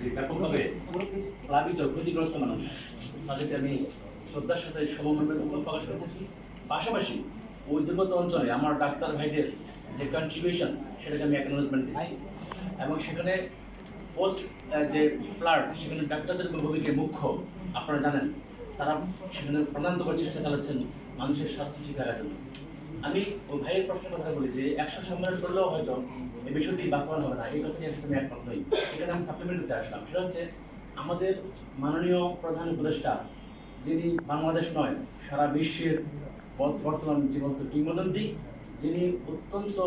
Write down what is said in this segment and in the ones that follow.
যে ব্যাপকভাবে প্লাবিত, ক্ষতিগ্রস্ত মানুষ। তাদেরকে আমি শ্রদ্ধার সাথে সমন্বয় প্রকাশ করতেছি। পাশাপাশি ওই দুর্গত অঞ্চলে আমার ডাক্তার ভাইদের যে কন্ট্রিবিউশন সেটাকে আমি অ্যাকনোলেজমেন্ট দিচ্ছি। এবং সেখানে পোস্ট যে ফ্লাড সেখানে ডাক্তারদের ভূমিকা মুখ্য, আপনারা জানেন, তারা সেখানে প্রাণান্তকর চেষ্টা চালাচ্ছেন মানুষের স্বাস্থ্য ঠিক রাখার জন্য। আমি ওই ভাইয়ের প্রশ্নের কথা বলি যে, একশো সম্মেলন করলেও হয়তো এই বিষয়টি বাস্তবায়ন হবে না। এই কথা নিয়ে আমি একমত নই। এখানে আমি সাপ্লিমেন্ট দিতে আসলাম। সেটা হচ্ছে, আমাদের মাননীয় প্রধান উপদেষ্টা, যিনি বাংলাদেশ নয়, সারা বিশ্বের বর্ত- বর্তমান জীবন্ত কিংবদন্তি, যিনি অত্যন্ত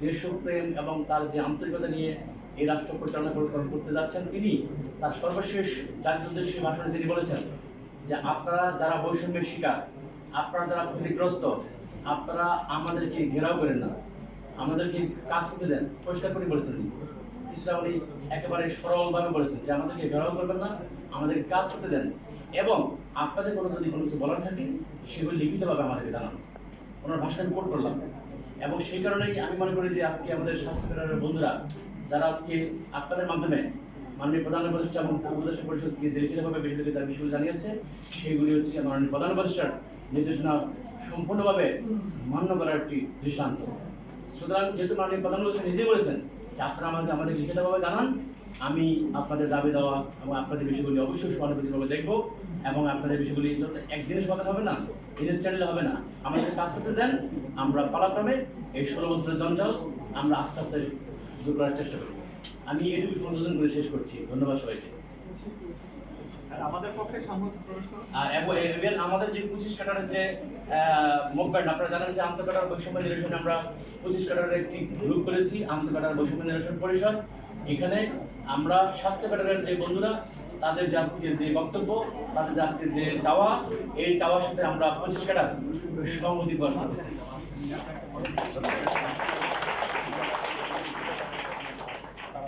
দেশপ্রেম এবং তার যে আন্তরিকতা নিয়ে এই রাষ্ট্র পরিচালনা করে- করতে যাচ্ছেন, তিনি তার সর্বশেষ জাতীয় উদ্দেশ্যে ভাষণে তিনি বলেছেন যে, আপনারা যারা বৈষম্যের শিকার, আপনারা যারা ক্ষতিগ্রস্ত আপনারা আমাদেরকে ঘেরাও করেন না। আমাদেরকে কাজ করতে দেন, পরিষ্কার করে বলেছেন। কিছুটা উনি একেবারে সরলভাবে বলেছেন যে আমাদেরকে ঘেরাও করবেন না, আমাদের কাজ করতে দেন। এবং আপনাদের কোনো যদি কোনো কিছু বলার থাকে, সেগুলো লিখিতভাবে আমাদেরকে জানান। ওনার ভাষা আমি করলাম। এবং সেই কারণেই আমি মনে করি যে আজকে আমাদের স্বাস্থ্য বন্ধুরা, যারা আজকে আপনাদের মাধ্যমে মাননীয় প্রধান উপদেষ্টা এবং উপদেষ্টা পরিষদকে যে লিখিতভাবে বিষয়গুলি তার বিষয়গুলো জানিয়েছে সেগুলি হচ্ছে মাননীয় প্রধান উপদেষ্টার নির্দেশনা সম্পূর্ণভাবে মান্য করার একটি দৃষ্টান্ত। সুতরাং যেহেতু মাননীয় প্রধান উপদেষ্টা নিজে বলেছেন যে আপনারা আমাকে আমাদের লিখিতভাবে জানান, আমি আপনাদের দাবি দেওয়া এবং আপনাদের বিষয়গুলি অবশ্যই সহানুভূতিভাবে দেখব এবং আপনাদের বিষয়গুলি যত একদিনে সমাধান হবে না, ইনস্ট্যান্টলি হবে না, আমাদের কাজ করতে দেন, আমরা পালাক্রমে এই ষোলো বছরের জঞ্জাল আমরা আস্তে আস্তে দূর করার চেষ্টা করব। আমি এটুকু সংযোজন করে শেষ করছি। ধন্যবাদ সবাইকে। আমাদের পক্ষে এবং- যে পঁচিশ কাটারের যে আপনারা জানেন যে বৈষম্য নিরসন আমরা পঁচিশ কাটারের একটি গ্রুপ করেছি আন্তঃকাটার বৈষম্য নিরসন পরিষদ। এখানে আমরা স্বাস্থ্য কাটারের যে বন্ধুরা, তাদের যে আজকের যে বক্তব্য, তাদের যে আজকের যে চাওয়া, এই চাওয়ার সাথে আমরা পঁচিশ কাটার